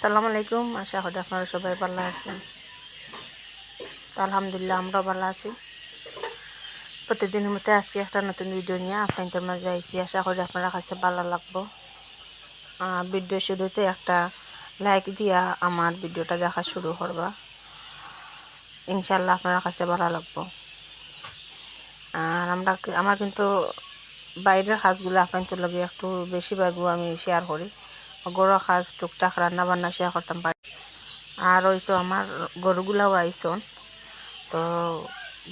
আসসালামু আলাইকুম। আশা করি আপনারা সবাই ভালো আছেন। আলহামদুলিল্লাহ আমরাও ভালো আছি। প্রতিদিনের মতো আজকে একটা নতুন ভিডিও নিয়ে আপনাদের মাঝে আইসি আশা করি আপনারা কাছে ভালো লাগবো। ভিডিও শুরুতে একটা লাইক দিয়া আমার ভিডিওটা দেখা শুরু করবা। ইনশাল্লাহ আপনার কাছে ভালো লাগবো। আর আমরা আমার কিন্তু বাইরের কাজগুলো আপনাদের লগে একটু বেশিরভাগও আমি শেয়ার করি। গরু কাজ টুকটাক রান্না বান্না শেয়ার করতাম পারি আর ওই তো আমার গরুগুলাও আইসন তো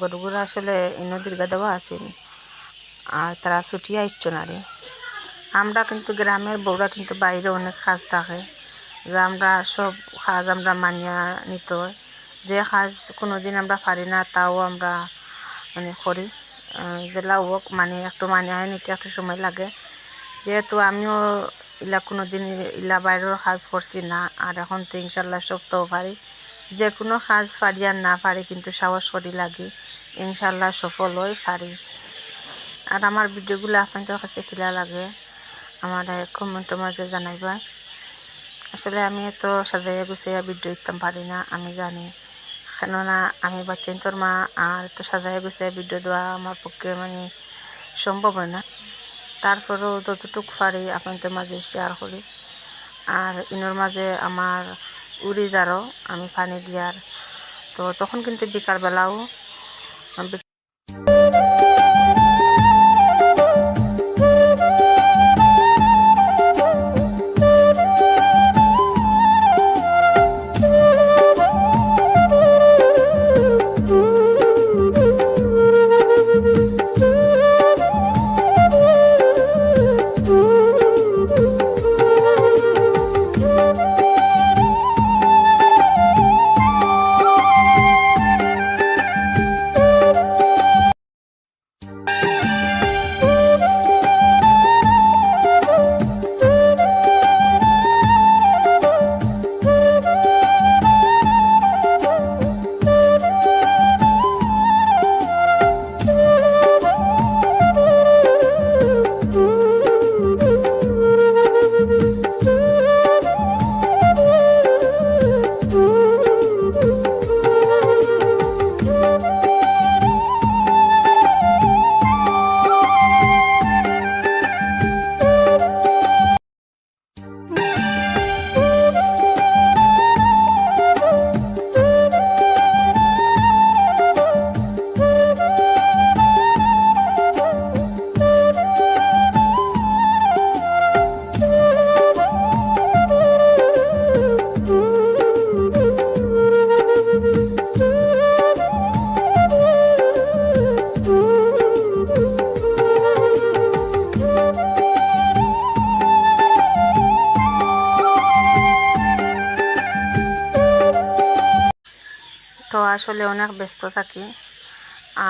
গরুগুলো আসলে ইনো দীর্ঘা দেওয়া আছেন আর তারা ছুটিয়ে না রে আমরা কিন্তু গ্রামের বউরা কিন্তু বাইরে অনেক কাজ থাকে। যে আমরা সব কাজ আমরা মানিয়া নিতে। যে কাজ কোনো দিন আমরা পারি না, তাও আমরা মানে করি। জেলা হোক মানে একটু মানিয়ে নিতে একটু সময় লাগে। যেহেতু আমিও ইলা কোনো দিন ইলা বাইরের কাজ করছি না। আর এখন তো ইনশাল্লাহ সব তো পারি। যে কোনো কাজ পারি আর না পারি কিন্তু সাহস করি লাগে। ইনশাল্লাহ সফল হয়ে পারি। আর আমার ভিডিওগুলো আপনাদের কাছে কিলা লাগে, আমার কমেন্টের মাঝে জানাইবা। আসলে আমি এত সাজাইয়া গুছাইয়া ভিডিও দিতাম পারি না, আমি জানি। কেননা আমি বাচ্চান্তর মা, আর তো সাজাইয়া গুছাইয়া ভিডিও দেওয়া আমার পক্ষে মানে সম্ভব হয় না। তারপরেও যতটুকু পারি আপনাদের মাঝে শেয়ার করি। আর ইনোর মাঝে আমার উড়ি যারও আমি পানি দিয়ার। তো তখন কিন্তু বিকালবেলাও আসলে অনেক ব্যস্ত থাকি।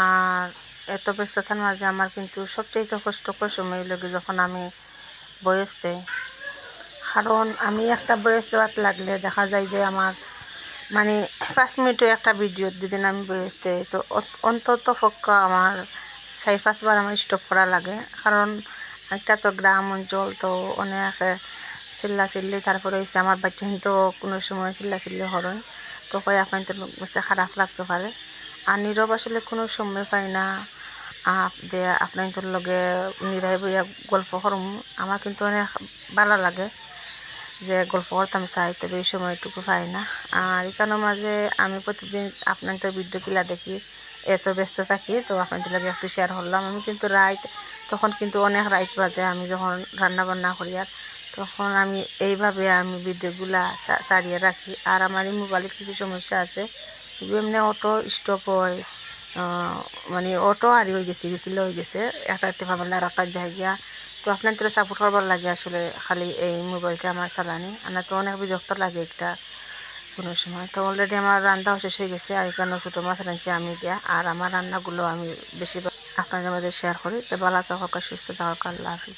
আর এত ব্যস্ততার মাঝে আমার কিন্তু সবচেয়ে কষ্টকর সময় লাগে যখন আমি বয়স দেই। কারণ আমি একটা বয়স দেওয়ার লাগলে দেখা যায় যে আমার মানে পাঁচ মিনিটের একটা ভিডিও দুদিন আমি বয়স দেই, তো অন্তত পক্ষ আমার চাই পাঁচবার আমার স্টপ করা লাগে। কারণ একটা তো গ্রাম অঞ্চল, তো অনেক চিল্লা চিল্লি তারপরে হচ্ছে আমার বাচ্চা কিন্তু কোনো সময় চিল্লা চিল্লি হরণ তো কয় আপনাদের কাছে খারাপ লাগতে পারে। আর নীরব আসলে কোনো সময় পাই না। যে আপনাদের লগে নিরাই বইয়া গল্প করম, আমার কিন্তু অনেক ভালো লাগে যে গল্প করতাম চাই, তবে এই সময়টুকু পাই না। আর এখানের মাঝে আমি প্রতিদিন আপনাদের ভিডিও কিলা দেখি, এত ব্যস্ত থাকি, তো আপনাদের লগে একটু শেয়ার করলাম। আমি কিন্তু রাইত তখন কিন্তু অনেক রাইত বাজে আমি যখন রান্না বান্না করি আর তখন আমি এইভাবে আমি ভিডিওগুলা সারিয়ে রাখি। আর আমার এই মোবাইলের কিছু সমস্যা আছে। এমনি অটো স্টপ হয়। মানে অটো আরি হয়ে গেছে বিকিলে হয়ে গেছে। একটা একটা ভাবলে আর একটা জায়গা তো আপনার তো সাপোর্ট করবার লাগে আসলে, খালি এই মোবাইলটা আমার চালানি। আমার তো অনেক বিরক্ত লাগে একটা, কোনো সময়। তো অলরেডি আমার রান্নাও শেষ হয়ে গেছে। আর এখানে ছোটো মাছ রাঁধছি আমি দিয়া আর আমার রান্নাগুলো আমি বেশিরভাগ আপনাদের মধ্যে শেয়ার করি। তো ভালো থাকা, সুস্থ থাকা, আল্লাহ হাফিজ।